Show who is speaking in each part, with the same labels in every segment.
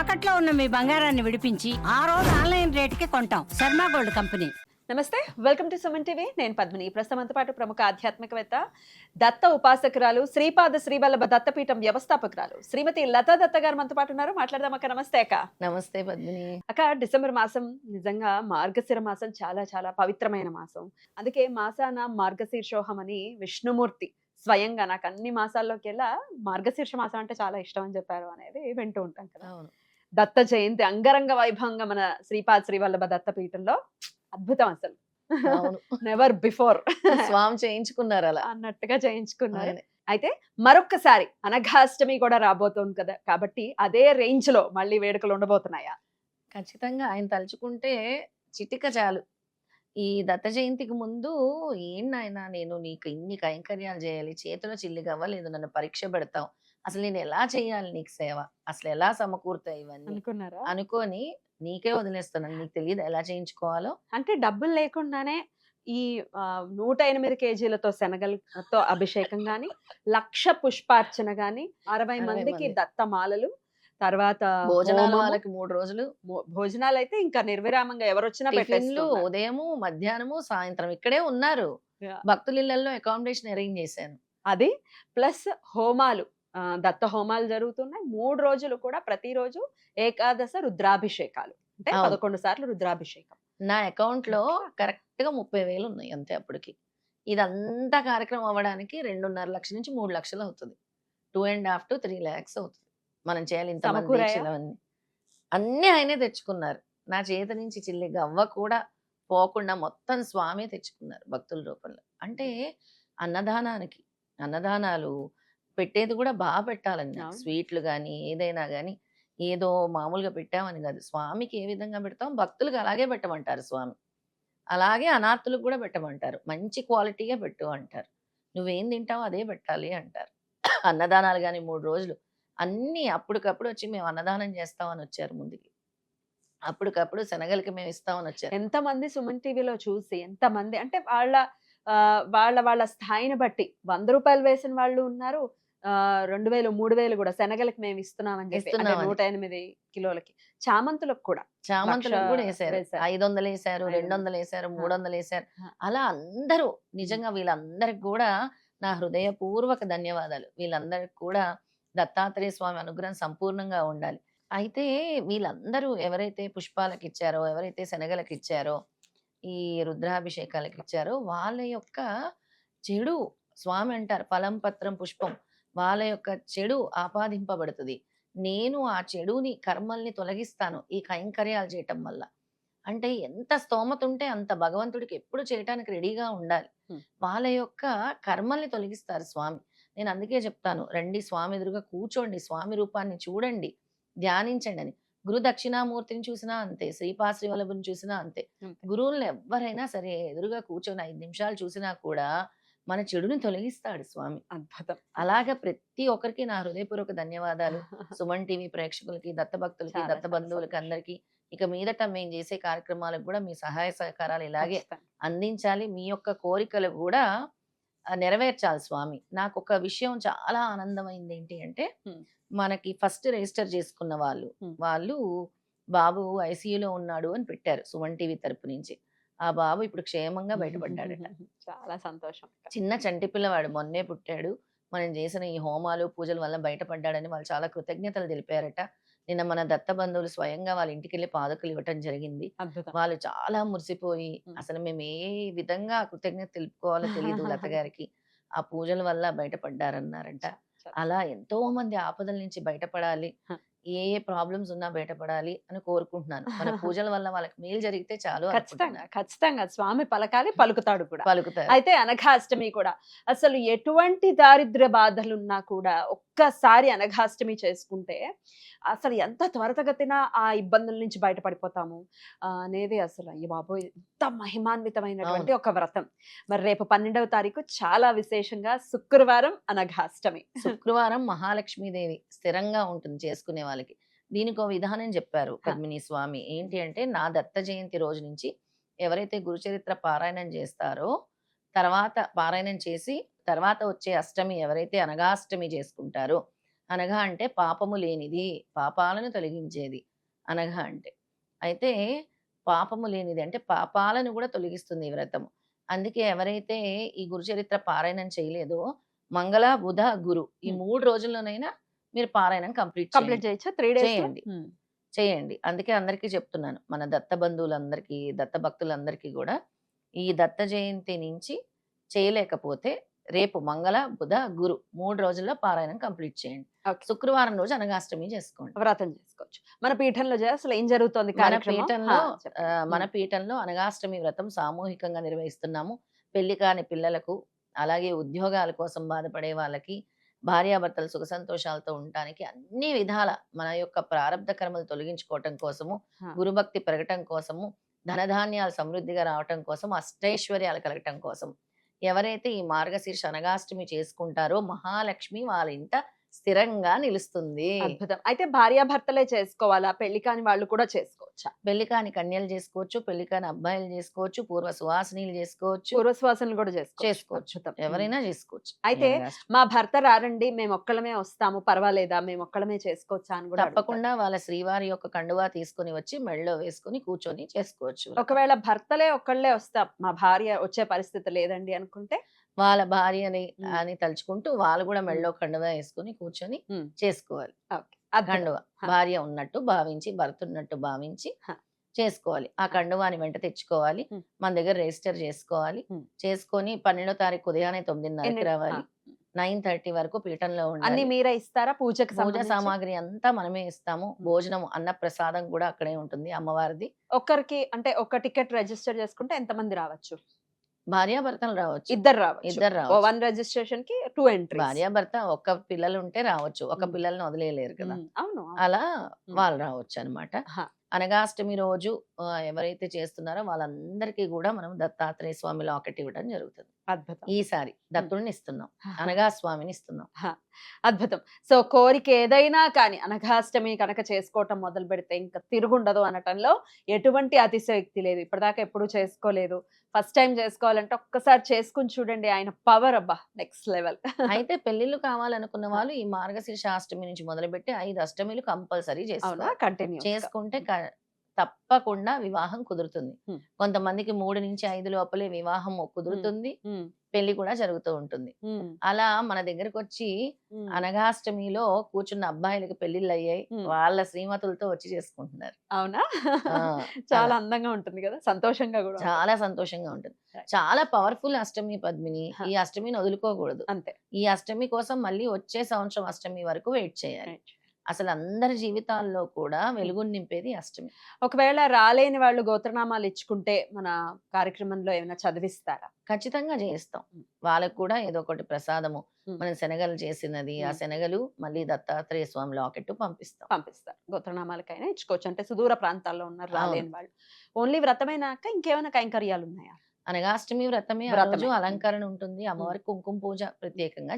Speaker 1: తాకట్లో ఉన్న మీ బంగారాన్ని విడిపించి ఆ రోజు ఆన్లైన్ రేటుకి కొంటాం. Sharma gold company.
Speaker 2: నమస్తే వెల్కమ్ టు సుమన్ టీవీ. నేను పద్మిని. ప్రస్తుతంతో పాటు ప్రముఖ ఆధ్యాత్మికవేత్త దత్త ఉపాసకురాలు శ్రీపాద శ్రీవల్లభ దత్తపీఠం వ్యవస్థాపకురాలు. శ్రీమతి లతా దత్త గారు మనతో పాటు ఉన్నారు. మాట్లాడదాం అక్క. నమస్తే అక్క.
Speaker 3: నమస్తే పద్మిని.
Speaker 2: అక్క డిసెంబర్ మాసం నిజంగా మార్గశిర మాసం చాలా చాలా పవిత్రమైన మాసం. అందుకే మాసాన మార్గశీర్షోహం అని విష్ణుమూర్తి స్వయంగా నాకు అన్ని మాసాల్లోకెల్లా మార్గశీర్ష మాసం అంటే చాలా ఇష్టం అని చెప్పారు అనేది వింటూ ఉంటాం కదా.
Speaker 3: అవును.
Speaker 2: దత్త జయంతి అంగరంగ వైభవంగా మన శ్రీపాద శ్రీవల్లభ దత్తపీఠంలో అద్భుతం అసలు.
Speaker 3: అవును.
Speaker 2: నెవర్ బిఫోర్
Speaker 3: స్వామి చేయించుకున్నారు అలా.
Speaker 2: అన్నట్టుగా చేయించుకున్నారు. అయితే మరొక్కసారి అనఘాష్టమి కూడా రాబోతోంది కదా కాబట్టి అదే రేంజ్లో మళ్ళీ వేడుకలు ఉండబోతున్నాయా?
Speaker 3: ఖచ్చితంగా ఆయన తలుచుకుంటే చిటిక చాలు. ఈ దత్త జయంతికి ముందు ఏంటి నేను నీకు ఇన్ని కైంకర్యాలు చేయాలి చేతిలో చిల్లి గవ్వలేదు నన్ను పరీక్ష పెడతావు అసలు నేను ఎలా చేయాలి నీకు సేవ? అసలు ఎలా సమకూరుతాయి ఇవన్నీ?
Speaker 2: అనుకున్నారా?
Speaker 3: అనుకొని నీకే వదిలేస్తున్నాను నీకు తెలియదు ఎలా చేయించుకోవాలో.
Speaker 2: అంటే డబ్బులు లేకుండానే ఈ నూట ఎనిమిది కేజీలతో శనగలతో అభిషేకం గాని లక్ష పుష్పార్చన గాని అరవై మందికి
Speaker 3: మంది.
Speaker 2: దత్తమాలలు తర్వాత
Speaker 3: భోజనాలు
Speaker 2: హోమము,
Speaker 3: వాళ్ళకి మూడు రోజులు.
Speaker 2: భో- భోజనాలు అయితే ఇంకా నిర్విరామంగా ఎవరు వచ్చినా
Speaker 3: టిఫిన్లు
Speaker 2: పెట్టేస్తున్నారు.
Speaker 3: ఉదయము మధ్యాహ్నము సాయంత్రం ఇక్కడే ఉన్నారు.
Speaker 2: Yeah.
Speaker 3: భక్తుల ఇళ్ళలో అకామిడేషన్ అరేంజ్ చేశాను.
Speaker 2: అది ప్లస్ హోమాలు. దత్త హోమాలు జరుగుతున్నాయి. మూడు రోజులు కూడా ప్రతిరోజు ఏకాదశ రుద్రాభిషేకాలు. అంటే. పదకొండు సార్లు రుద్రాభిషేకం.
Speaker 3: నా అకౌంట్లో కరెక్ట్గా ముప్పై వేలు ఉన్నాయి అంతే అప్పటికి. ఇదంతా కార్యక్రమం అవ్వడానికి రెండున్నర లక్షల నుంచి మూడు లక్షలు అవుతుంది. Two and half to three lakhs అవుతుంది. మనం చేయాలి ఇంత అన్ని ఆయనే తెచ్చుకున్నారు. నా చేతి నుంచి చిల్లి గవ్వ కూడా పోకుండా మొత్తం స్వామి తెచ్చుకున్నారు భక్తుల రూపంలో. అంటే అన్నదానానికి అన్నదానాలు పెట్టేది కూడా బాగా పెట్టాలని. స్వీట్లు కానీ ఏదైనా కానీ ఏదో మామూలుగా పెట్టామని కాదు. స్వామికి ఏ విధంగా పెడతాం భక్తులకు అలాగే పెట్టమంటారు స్వామి. అలాగే అనాథులకు కూడా పెట్టమంటారు. మంచి క్వాలిటీగా పెట్టు అంటారు. నువ్వేం తింటావో అదే పెట్టాలి అంటారు. అన్నదానాలు కానీ మూడు రోజులు అన్నీ అప్పటికప్పుడు వచ్చి మేము అన్నదానం చేస్తామని వచ్చారు ముందుకి. అప్పటికప్పుడు శనగలకి మేము ఇస్తామని వచ్చారు.
Speaker 2: ఎంత మంది సుమన్ టీవీలో చూసి ఎంత మంది అంటే వాళ్ళ వాళ్ళ వాళ్ళ స్థాయిని బట్టి వంద రూపాయలు వేసిన వాళ్ళు ఉన్నారు రెండు వేలు మూడు వేలు కూడా శనగలకి మేము ఇస్తున్నామని చెప్పి. నూట ఎనిమిది కిలోలకి. చామంతులకు కూడా
Speaker 3: చామంతులకు కూడా వేశారు. ఐదు వందలు వేశారు
Speaker 2: ఐదు
Speaker 3: రెండు వందలు వేశారు మూడు వందలు వేశారు
Speaker 2: ఆ.
Speaker 3: అలా అందరూ నిజంగా వీళ్ళందరికి కూడా నా హృదయపూర్వక ధన్యవాదాలు. వీళ్ళందరికి కూడా దత్తాత్రేయ స్వామి అనుగ్రహం సంపూర్ణంగా ఉండాలి. అయితే వీళ్ళందరూ ఎవరైతే పుష్పాలకు ఇచ్చారో ఎవరైతే శనగలకు ఇచ్చారో ఈ రుద్రాభిషేకాలకు ఇచ్చారో వాళ్ళ యొక్క చెడు స్వామి అంటారు. ఫలం పత్రం పుష్పం. వాళ్ళ యొక్క చెడు ఆపాదింపబడుతుంది. నేను ఆ చెడుని కర్మల్ని తొలగిస్తాను ఈ కైంకర్యాలు చేయటం వల్ల. అంటే ఎంత స్తోమత ఉంటే అంత భగవంతుడికి ఎప్పుడు చేయటానికి రెడీగా ఉండాలి. వాళ్ళ యొక్క కర్మల్ని తొలగిస్తారు స్వామి. నేను అందుకే చెప్తాను రండి స్వామి ఎదురుగా కూర్చోండి స్వామి రూపాన్ని చూడండి ధ్యానించండి అని. గురు దక్షిణామూర్తిని చూసినా అంతే శ్రీపాశ్రీ వల్లభుని చూసినా అంతే.
Speaker 2: అంతే.
Speaker 3: గురువులను ఎవరైనా సరే ఎదురుగా కూర్చొని ఐదు నిమిషాలు చూసినా కూడా మన చెడుని తొలగిస్తాడు స్వామి
Speaker 2: అద్భుతం
Speaker 3: అలాగా ప్రతి ఒక్కరికి నా హృదయపూర్వక ధన్యవాదాలు సుమన్ టీవీ ప్రేక్షకులకి దత్త భక్తులకి
Speaker 2: చాలా
Speaker 3: దత్త బంధువులకి. అందరికి ఇక మీదట మేము చేసే కార్యక్రమాలకు కూడా మీ సహాయ సహకారాలు ఇలాగే. అందించాలి మీ యొక్క కోరికలు కూడా నెరవేర్చాలి స్వామి నాకు ఒక విషయం చాలా ఆనందమైంది ఏంటి అంటే. మనకి ఫస్ట్ రిజిస్టర్ చేసుకున్న వాళ్ళు. వాళ్ళు బాబు ఐసీయూలో ఉన్నాడు అని పెట్టారు సుమన్ టీవీ తరపు నుంచి ఆ బాబు ఇప్పుడు క్షేమంగా బయటపడ్డాడట.
Speaker 2: చాలా సంతోషం
Speaker 3: చిన్న చంటి పిల్లవాడు మొన్నే పుట్టాడు. మనం చేసిన ఈ హోమాలు పూజల వల్ల బయటపడ్డాడని వాళ్ళు చాలా కృతజ్ఞతలు తెలిపారట. నిన్న మన దత్త బంధువులు స్వయంగా వాళ్ళ ఇంటికి వెళ్ళి పాదకులు ఇవ్వటం జరిగింది. వాళ్ళు చాలా మురిసిపోయి. అసలు మేము ఏ విధంగా కృతజ్ఞత తెలుపుకోవాలో తెలియదు లత గారికి ఆ పూజల వల్ల బయటపడ్డారన్నారంట. అలా ఎంతో మంది ఆపదల నుంచి బయటపడాలి. ఏ ఏ ప్రాబ్లమ్స్ ఉన్నా బయటపడాలి అని కోరుకుంటున్నాను. మన పూజల వల్ల వాళ్ళకి మేలు జరిగితే చాలు
Speaker 2: ఖచ్చితంగా. ఖచ్చితంగా. స్వామి పలకాలి పలుకుతాడు కూడా.
Speaker 3: పలుకుతారు.
Speaker 2: అయితే అనఘాష్టమి కూడా. అసలు ఎటువంటి దారిద్ర్య బాధలున్నా కూడా ఒక్కసారి అనఘాష్టమి చేసుకుంటే అసలు ఎంత త్వరతగతిన ఆ ఇబ్బందుల నుంచి బయటపడిపోతాము. అనేది అసలు అయ్య బాబోయ్ ఎంత మహిమాన్వితమైనటువంటి ఒక వ్రతం. మరి రేపు పన్నెండవ తారీఖు చాలా విశేషంగా శుక్రవారం అనఘాష్టమి.
Speaker 3: శుక్రవారం మహాలక్ష్మీదేవి స్థిరంగా ఉంటుంది చేసుకునే వాళ్ళకి. దీనికి ఒక విధానం చెప్పారు పద్మిని స్వామి. ఏంటి అంటే నా దత్త జయంతి రోజు నుంచి ఎవరైతే గురుచరిత్ర పారాయణం చేస్తారో తర్వాత పారాయణం చేసి తర్వాత వచ్చే అష్టమి ఎవరైతే అనగాష్టమి చేసుకుంటారో అనగా అంటే పాపము లేనిది పాపాలను తొలగించేది అనగా అంటే. అయితే పాపము లేనిది అంటే పాపాలను కూడా తొలగిస్తుంది ఈ వ్రతము. అందుకే ఎవరైతే ఈ గురుచరిత్ర పారాయణం చేయలేదో మంగళ బుధ గురు ఈ. మూడు రోజుల్లోనైనా మీరు పారాయణం కంప్లీట్
Speaker 2: కంప్లీట్ చేయొచ్చా? త్రీ డేస్
Speaker 3: చేయండి. చేయండి. అందుకే అందరికీ చెప్తున్నాను. మన దత్త బంధువులందరికీ దత్త భక్తులందరికీ కూడా ఈ దత్త జయంతి నుంచి చేయలేకపోతే రేపు మంగళ బుధ గురు మూడు రోజుల్లో పారాయణం కంప్లీట్ చేయండి. శుక్రవారం రోజు అనగాష్టమి చేసుకోండి.
Speaker 2: వ్రతం చేసుకోవచ్చు. మన పీఠంలో అసలు ఏం జరుగుతుంది
Speaker 3: మన పీఠంలో మన పీఠంలో అనగాష్టమి వ్రతం సామూహికంగా నిర్వహిస్తున్నాము. పెళ్ళి కాని పిల్లలకు అలాగే ఉద్యోగాల కోసం బాధపడే వాళ్ళకి భార్యాభర్తలు సుఖ సంతోషాలతో ఉండటానికి అన్ని విధాల మన యొక్క ప్రారంధ కర్మలు తొలగించుకోవటం కోసము. గురుభక్తి పెరగటం కోసము ధనధాన్యాలు సమృద్ధిగా రావటం కోసం అష్టైశ్వర్యాలు కలగటం కోసం ఎవరైతే ఈ మార్గశీర్ష అనగాష్టమి చేసుకుంటారో మహాలక్ష్మి వాళ్ళ ఇంట స్థిరంగా నిలుస్తుంది.
Speaker 2: అద్భుతం. అయితే భార్యాభర్తలే చేసుకోవాలా? పెళ్ళి కాని వాళ్ళు కూడా చేసుకోవచ్చా?
Speaker 3: పెళ్ళి కాని కన్యలు చేసుకోవచ్చు పెళ్ళి కాని అబ్బాయిలు చేసుకోవచ్చు పూర్వ సువాసినీలు చేసుకోవచ్చు.
Speaker 2: పూర్వశ్వాసనలు కూడా చేసుకోవచ్చు.
Speaker 3: ఎవరైనా చేసుకోవచ్చు.
Speaker 2: అయితే. మా భర్త రారండి మేము ఒక్కళ్ళమే వస్తాము పర్వాలేదా? మేము ఒక్కళ్ళమే చేసుకోవచ్చా? అని కూడా.
Speaker 3: తప్పకుండా వాళ్ళ శ్రీవారి యొక్క కండువా తీసుకొని వచ్చి మెడలో వేసుకొని కూర్చొని చేసుకోవచ్చు.
Speaker 2: ఒకవేళ భర్తలే ఒక్కళ్ళే వస్తాం మా భార్య వచ్చే పరిస్థితి లేదండి అనుకుంటే?
Speaker 3: వాళ్ళ భార్యని. అని తలుచుకుంటూ వాళ్ళు కూడా మెడలో కండువా వేసుకొని కూర్చొని. చేసుకోవాలి. కండువా. భార్య ఉన్నట్టు భావించి భర్త ఉన్నట్టు భావించి. చేసుకోవాలి ఆ కండువాని వెంట తెచ్చుకోవాలి. మన దగ్గర రిజిస్టర్ చేసుకోవాలి. చేసుకొని పన్నెండో తారీఖు ఉదయాన్నే తొమ్మిదిన్నరకి రావాలి. నైన్ థర్టీ వరకు పీఠంలో
Speaker 2: అన్ని
Speaker 3: ఉండాలి
Speaker 2: మీరే ఇస్తారా పూజకి
Speaker 3: పూజ? సామాగ్రి అంతా మనమే ఇస్తాము భోజనం అన్న ప్రసాదం కూడా అక్కడే ఉంటుంది అమ్మవారిది
Speaker 2: ఒక్కరికి అంటే ఒక టికెట్ రిజిస్టర్ చేసుకుంటే ఎంత మంది రావచ్చు
Speaker 3: భార్యాభర్తలు రావచ్చు.
Speaker 2: ఇద్దరు రావచ్చు.
Speaker 3: ఇద్దరు రావచ్చు.
Speaker 2: వన్ రిజిస్ట్రేషన్కి టూ ఎంట్రీ
Speaker 3: భార్యాభర్త ఒక్క పిల్లలు ఉంటే రావచ్చు. ఒక. పిల్లల్ని వదిలేయలేరు కదా.
Speaker 2: అవును.
Speaker 3: అలా. వాళ్ళు రావచ్చు అనమాట. అనగాష్టమి రోజు ఎవరైతే చేస్తున్నారో వాళ్ళందరికీ కూడా మనం దత్తాత్రేయ స్వామి లాకెట్ ఇవ్వడం జరుగుతుంది. ఈసారి దత్తుడిని ఇస్తున్నాం అనగా స్వామిని ఇస్తున్నాం
Speaker 2: అద్భుతం. సో కోరిక ఏదైనా కానీ అనఘాష్టమి కనుక చేసుకోవటం మొదలు పెడితే ఇంకా తిరుగుండదు అనటంలో ఎటువంటి అతిశయోక్తి లేదు. ఇప్పటిదాకా ఎప్పుడు చేసుకోలేదు. ఫస్ట్ టైం చేసుకోవాలంటే ఒక్కసారి చేసుకుని చూడండి ఆయన పవర్ అబ్బా నెక్స్ట్ లెవెల్.
Speaker 3: అయితే పెళ్ళిళ్ళు కావాలనుకున్న వాళ్ళు ఈ మార్గశీర్ష అష్టమి నుంచి మొదలుపెట్టి ఐదు అష్టమిలు కంపల్సరీ చేసుకోవాలి
Speaker 2: కంటిన్యూ
Speaker 3: చేసుకుంటే తప్పకుండా వివాహం కుదురుతుంది. కొంతమందికి మూడు నుంచి ఐదు లోపలే వివాహం కుదురుతుంది. పెళ్ళి కూడా జరుగుతూ ఉంటుంది. అలా మన దగ్గరకు వచ్చి అనగాష్టమిలో కూర్చున్న అబ్బాయిలకి పెళ్ళిళ్ళు అయ్యాయి. వాళ్ళ శ్రీమతులతో వచ్చి చేసుకుంటున్నారు.
Speaker 2: అవునా? చాలా. అందంగా ఉంటుంది కదా? సంతోషంగా కూడా.
Speaker 3: చాలా సంతోషంగా ఉంటుంది. చాలా పవర్ఫుల్ అష్టమి పద్మిని. ఈ అష్టమిని వదులుకోకూడదు.
Speaker 2: అంతే.
Speaker 3: ఈ అష్టమి కోసం మళ్ళీ వచ్చే సంవత్సరం అష్టమి వరకు వెయిట్ చేయాలి. అసలు అందరి జీవితాల్లో కూడా వెలుగుని నింపేది అష్టమి.
Speaker 2: ఒకవేళ రాలేని వాళ్ళు గోత్రనామాలు ఇచ్చుకుంటే మన కార్యక్రమంలో ఏమైనా చదివిస్తారా?
Speaker 3: ఖచ్చితంగా చేయిస్తాం. వాళ్ళకు కూడా ఏదో ఒకటి ప్రసాదము. మనం శనగలు చేసినది ఆ. శనగలు మళ్ళీ దత్తాత్రేయ స్వామి లాకెట్ పంపిస్తాం.
Speaker 2: పంపిస్తారు. గోత్రనామాలకైనా ఇచ్చుకోవచ్చు. అంటే సుదూర ప్రాంతాల్లో ఉన్నారు. రాలేని వాళ్ళు. ఓన్లీ వ్రతమైనాక ఇంకేమైనా కైంకర్యాలు ఉన్నాయా?
Speaker 3: వ్రతమే ఆ
Speaker 2: వ్రతమే.
Speaker 3: రోజు అలంకరణ ఉంటుంది. అమ్మవారికి కుంకుమ పూజ ప్రత్యేకంగా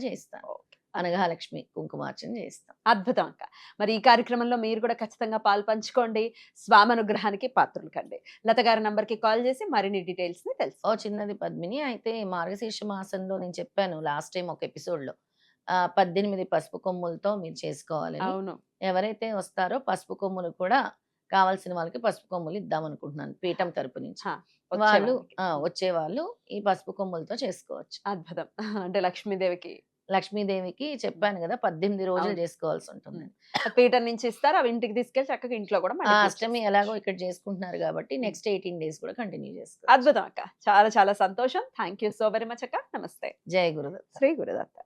Speaker 3: చేస్తాం అనగాలక్ష్మి కుంకుమార్చన చేస్తాం.
Speaker 2: అద్భుతం అక్క మరి ఈ కార్యక్రమంలో మీరు కూడా ఖచ్చితంగా పాలు పంచుకోండి. స్వామి అనుగ్రహానికి పాత్రలు కండి. లత గారి నంబర్కి కాల్ చేసి మరిన్ని డీటెయిల్స్ని తెలుసు
Speaker 3: ఓ చిన్నది పద్మిని. అయితే మార్గశీర్ష మాసంలో నేను చెప్పాను లాస్ట్ టైం ఒక ఎపిసోడ్లో ఆ పద్దెనిమిది పసుపు కొమ్ములతో మీరు చేసుకోవాలని.
Speaker 2: అవును.
Speaker 3: ఎవరైతే వస్తారో పసుపు కొమ్ములు కూడా కావాల్సిన వాళ్ళకి పసుపు కొమ్ములు ఇద్దాం అనుకుంటున్నాను పీఠం తరపు నుంచి. వాళ్ళు వచ్చే వాళ్ళు ఈ పసుపు కొమ్ములతో చేసుకోవచ్చు.
Speaker 2: అద్భుతం. అంటే లక్ష్మీదేవికి
Speaker 3: లక్ష్మీదేవికి చెప్పాను కదా పద్దెనిమిది రోజులు. చేసుకోవాల్సి ఉంటుంది.
Speaker 2: పీఠం నుంచి ఇస్తారు అవి ఇంటికి తీసుకెళ్ళి చక్కగా ఇంట్లో కూడా
Speaker 3: అష్టమి. ఎలాగో ఇక్కడ చేసుకుంటున్నారు కాబట్టి నెక్స్ట్ ఎయిటీన్ డేస్ కూడా కంటిన్యూ చేసుకోవచ్చు.
Speaker 2: అద్భుతం అక్క. చాలా చాలా సంతోషం. Thank you so very much అక్క. నమస్తే.
Speaker 3: జయ గురుదత్త.
Speaker 2: శ్రీ గురుదత్త.